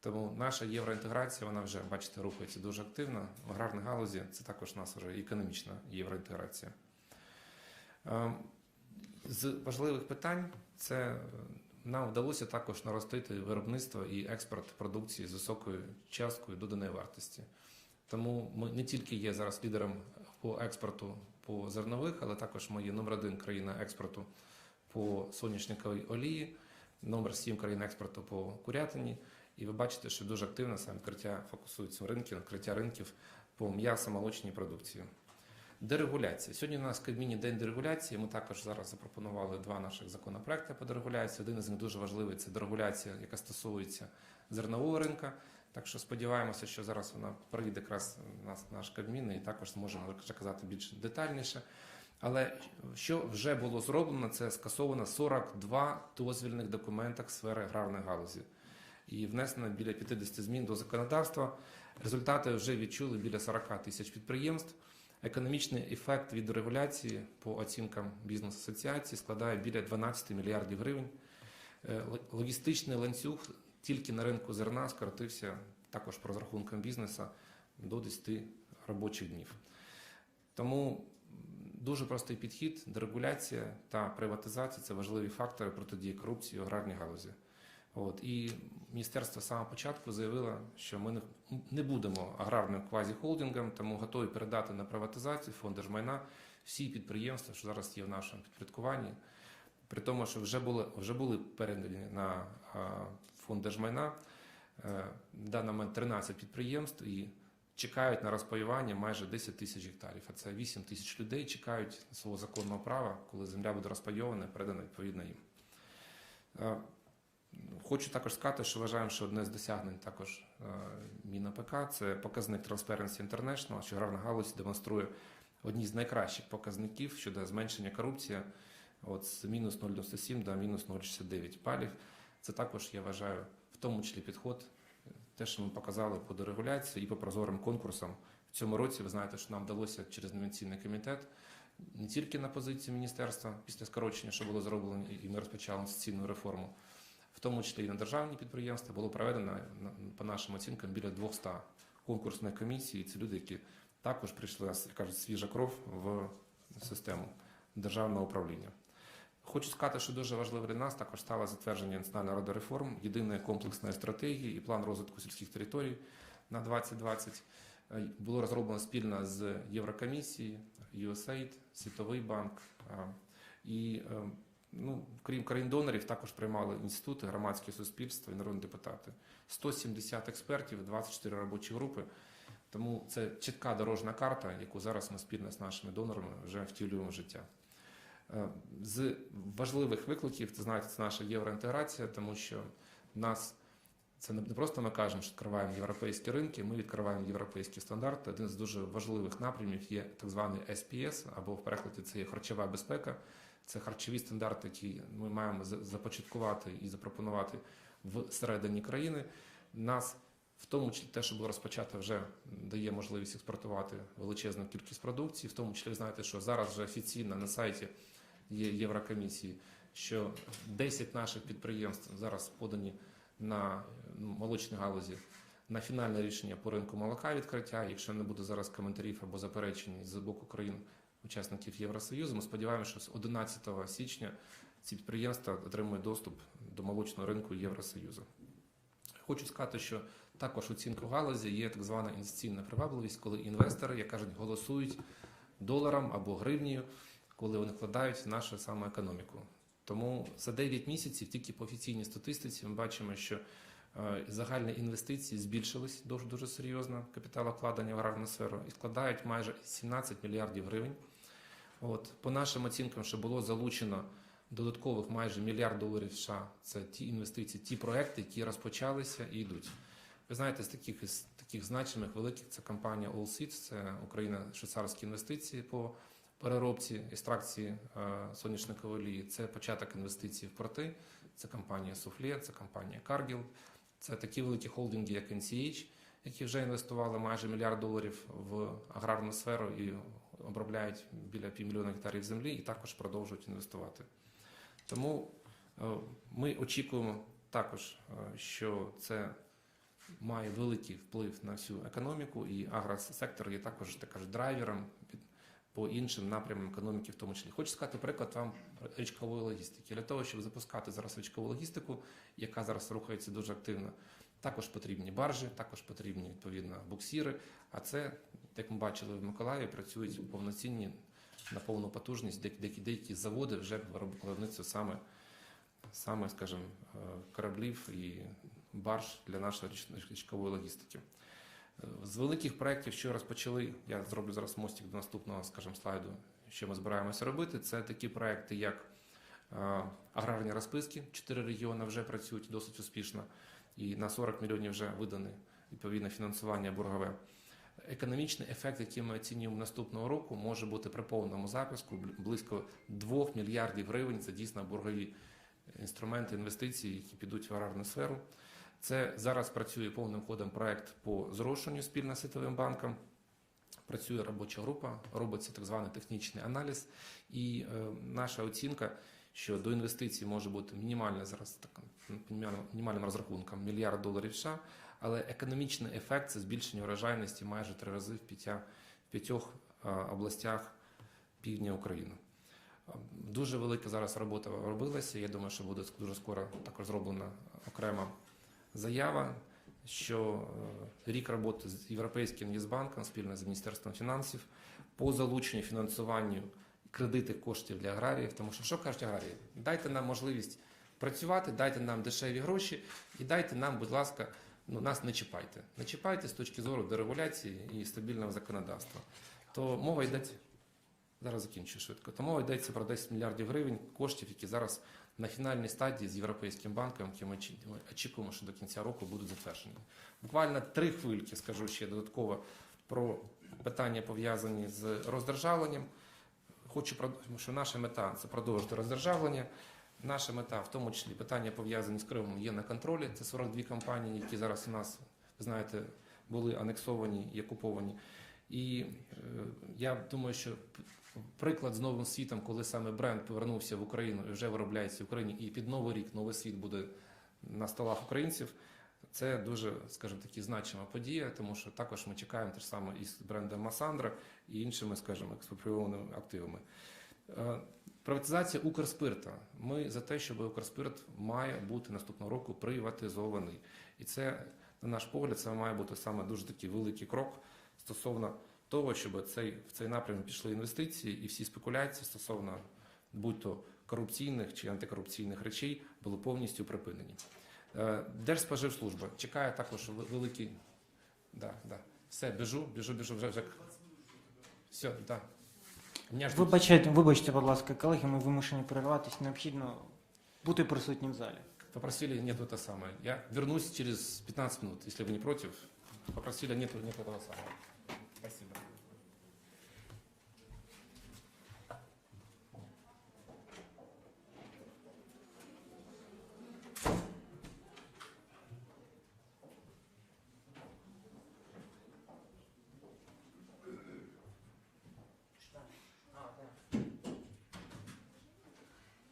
Тому наша євроінтеграція, вона вже, бачите, рухається дуже активно. В аграрній галузі це також у нас вже економічна євроінтеграція. Е, З важливих питань це е, нам вдалося також наростити виробництво і експорт продукції з високою часткою доданої вартості. Тому ми не тільки є зараз лідером по експорту по зернових, але також ми є номер один країна експорту по соняшниковій олії, номер сім країн експорту по курятині. І ви бачите, що дуже активно саме відкриття фокусується ринки, відкриття ринків по м'ясо-молочній продукції. Дерегуляція. Сьогодні у нас Кабміні день дерегуляції. Ми також зараз запропонували два наших законопроекти по дерегуляції. Один із них дуже важливий це дерегуляція, яка стосується зернового ринка. Так що сподіваємося, що зараз вона прийде якраз нас наш Кабмін і також зможемо казати більш детальніше. Але що вже було зроблено, це скасовано 42 дозвільних документах сфери аграрної галузі і внесено біля 50 змін до законодавства. Результати вже відчули біля 40 тисяч підприємств. Економічний ефект від регуляції по оцінкам бізнес-асоціації складає біля 12 мільярдів гривень. Е, Логістичний ланцюг тільки на ринку зерна скоротився також по розрахункам бізнесу до 10 робочих днів. Тому дуже простий підхід, дерегуляція та приватизація це важливі фактори протидії корупції в аграрній галузі. От і міністерство самого початку заявило, що ми не, будемо аграрним квазі-холдингом, тому готові передати на приватизацію фонд держмайна всі підприємства, що зараз є в нашому підпорядкуванні. При тому, що вже були, вже були передані на фонд держмайна е, на даний момент 13 підприємств і чекають на розпаювання майже 10 тисяч гектарів. А це 8 тисяч людей чекають свого законного права, коли земля буде розпайована передана відповідно їм. Хочу також сказати, що вважаємо, що одне з досягнень також е, МінАПК – це показник Transparency International, що аграрна галузь демонструє одні з найкращих показників щодо зменшення корупції от з мінус 0,97 до мінус 0,69 балів. Це також, я вважаю, в тому числі підход, те, що ми показали по дерегуляції і по прозорим конкурсам. В цьому році ви знаєте, що нам вдалося через інвестиційний комітет не тільки на позиції міністерства після скорочення, що було зроблено, і ми розпочали інвестиційну реформу, в тому числі і на державні підприємства, було проведено по нашим оцінкам біля 200 конкурсної комісії. Це люди, які також прийшли, як кажуть, свіжа кров в систему державного управління. Хочу сказати, що дуже важливо для нас також стало затвердження Національної ради реформ, єдиної комплексної стратегії і план розвитку сільських територій на 2020. Е, Було розроблено спільно з Єврокомісією, USAID, Світовий банк. е, І е, ну, крім країн донорів, також приймали інститути, громадське суспільство і народні депутати. 170 експертів, 24 робочі групи. Тому це чітка дорожна карта, яку зараз ми спільно з нашими донорами вже втілюємо в життя. Е, З важливих викликів, це знаєте, це наша євроінтеграція, тому що нас це не просто ми кажемо, що відкриваємо європейські ринки, ми відкриваємо європейські стандарти. Один з дуже важливих напрямів є так званий SPS, або в перекладі це є харчова безпека. Це харчові стандарти, які ми маємо за- започаткувати і запропонувати всередині країни. Нас в тому числі те, що було розпочато, вже дає можливість експортувати величезну кількість продукції. В тому числі знаєте, що зараз вже офіційно на сайті є Єврокомісії, що 10 наших підприємств зараз подані на ну, молочній галузі на фінальне рішення по ринку молока відкриття. Якщо не буде зараз коментарів або заперечень з боку країн учасників Євросоюзу, ми сподіваємося, що з 11 січня ці підприємства отримують доступ до молочного ринку Євросоюзу. Хочу сказати, що також оцінка в галузі є так звана інвестиційна привабливість, коли інвестори, як кажуть, голосують доларом або гривнею, коли вони вкладають в нашу саме економіку. Тому за 9 місяців тільки по офіційній статистиці ми бачимо, що загальні інвестиції збільшились дуже дуже серйозно, капіталовкладення в аграрну сферу і складають майже 17 мільярдів гривень. От по нашим оцінкам, що було залучено додаткових майже мільярд доларів США. Це ті інвестиції, ті проекти, які розпочалися і йдуть. Ви знаєте, з таких із таких значимих великих це компанія Allseeds, це Україна швейцарські інвестиції по переробці екстракції е, соняшникової олії. Це початок інвестицій в порти. Це компанія Суфле, це компанія Cargill, це такі великі холдинги, як NCH, які вже інвестували майже мільярд доларів в аграрну сферу і обробляють біля півмільйона гектарів землі, і також продовжують інвестувати. Тому е, ми очікуємо також, е, що це має великий вплив на всю економіку, і агросектор є також так кажуть, драйвером по іншим напрямам економіки, в тому числі. Хочу сказати приклад вам річкової логістики. Для того, щоб запускати зараз річкову логістику, яка зараз рухається дуже активно, також потрібні баржі, також потрібні відповідно буксіри. А це, як ми бачили в Миколаєві, працюють повноцінні на повну потужність, деякі, деякі, заводи вже виробляють виробництво саме, саме, скажімо, е, кораблів і барж для нашої річ- річкової логістики. З великих проєктів, що розпочали, я зроблю зараз мостик до наступного, скажімо, слайду, що ми збираємося робити. Це такі проекти, як е, аграрні розписки. Чотири регіони вже працюють досить успішно, і на 40 мільйонів вже видане відповідне фінансування боргове. Економічний ефект, який ми оцінюємо наступного року, може бути при повному запуску близько 2 мільярдів гривень. Це дійсно боргові інструменти інвестицій, які підуть в аграрну сферу. Це зараз працює повним ходом проект по зрошенню спільно з Світовим банком. Працює робоча група, робиться так званий технічний аналіз. І е, наша оцінка, що до інвестицій може бути мінімальна зараз мінімальним, мінімальним розрахунком мільярд доларів США, але економічний ефект це збільшення врожайності майже три рази в п'ятя- в п'ятьох е, областях півдня України. Е, Дуже велика зараз робота робилася. Я думаю, що буде дуже скоро також зроблена окрема заява, що е, рік роботи з Європейським Інвестбанком спільно з Міністерством фінансів по залученню фінансуванню кредитних коштів для аграріїв. Тому що що кажуть аграрії? Дайте нам можливість працювати, дайте нам дешеві гроші і дайте нам, будь ласка, ну нас не чіпайте. Не чіпайте з точки зору дерегуляції і стабільного законодавства. То мова йде. Зараз закінчу швидко. То мова йдеться про 10 мільярдів гривень коштів, які зараз на фінальній стадії з Європейським банком, які ми очі- ми очікуємо, що до кінця року будуть затверджені. Буквально три хвильки скажу ще додатково про питання пов'язані з роздержавленням. Хочу що наша мета це продовжити роздержавлення. Наша мета, в тому числі питання пов'язані з Кримом, є на контролі. Це 42 компанії, які зараз у нас, ви знаєте, були анексовані і окуповані. І я думаю, що приклад з новим світом, коли саме бренд повернувся в Україну і вже виробляється в Україні, і під новий рік новий світ буде на столах українців. Це дуже, скажімо, таки значима подія, тому що також ми чекаємо те ж саме із брендом Масандра і іншими, скажімо, експропріованими активами. Е, Приватизація Укрспирта. Ми за те, щоб Укрспирт має бути наступного року приватизований. І це, на наш погляд, це має бути саме дуже такий великий крок стосовно того, щоб цей, в цей напрям пішли інвестиції і всі спекуляції стосовно будь-то корупційних чи антикорупційних речей були повністю припинені. Е, Держспоживслужба чекає також ве- великий. Да, да. Все, біжу, біжу, біжу вже вже. Все, да. Мене ждуть. Вибачайте, вибачте, будь ласка, колеги, ми вимушені перерватися. Необхідно бути присутнім в залі. Попросили, нету это самое. Я вернусь через 15 минут, если вы не против. Попросили, нету, нету этого самого.